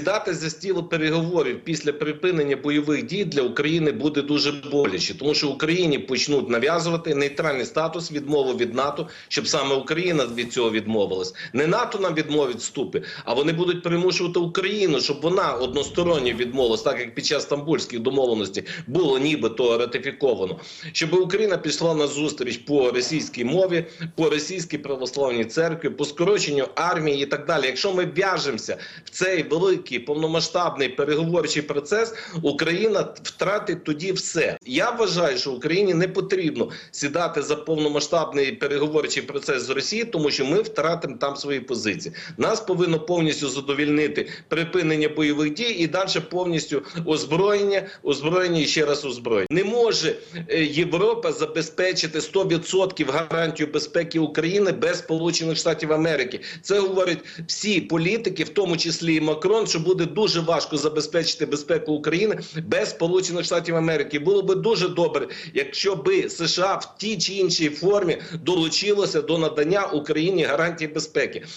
Сідати за стіл переговорів після припинення бойових дій для України буде дуже боляче, тому що Україні почнуть нав'язувати нейтральний статус відмову від НАТО, щоб саме Україна від цього відмовилась. Не НАТО нам відмовить вступи, а вони будуть примушувати Україну, щоб вона односторонньо відмовилась, так як під час стамбульських домовленостей було нібито ратифіковано, щоб Україна пішла на зустріч по російській мові, по російській православній церкві, по скороченню армії і так далі. Якщо ми в'яжемося в цей великий повномасштабний переговорчий процес, Україна втратить тоді все. Я вважаю, що Україні не потрібно сідати за повномасштабний переговорчий процес з Росією, тому що ми втратимо там свої позиції. Нас повинно повністю задовільнити припинення бойових дій і далі повністю озброєння, озброєння і ще раз озброєння. Не може е, Європа забезпечити 100% гарантію безпеки України без Сполучених Штатів Америки. Це говорять всі політики, в тому числі і Макрон, що буде дуже важко забезпечити безпеку України без Сполучених Штатів Америки. Було би дуже добре, якщо би США в тій чи іншій формі долучилося до надання Україні гарантій безпеки.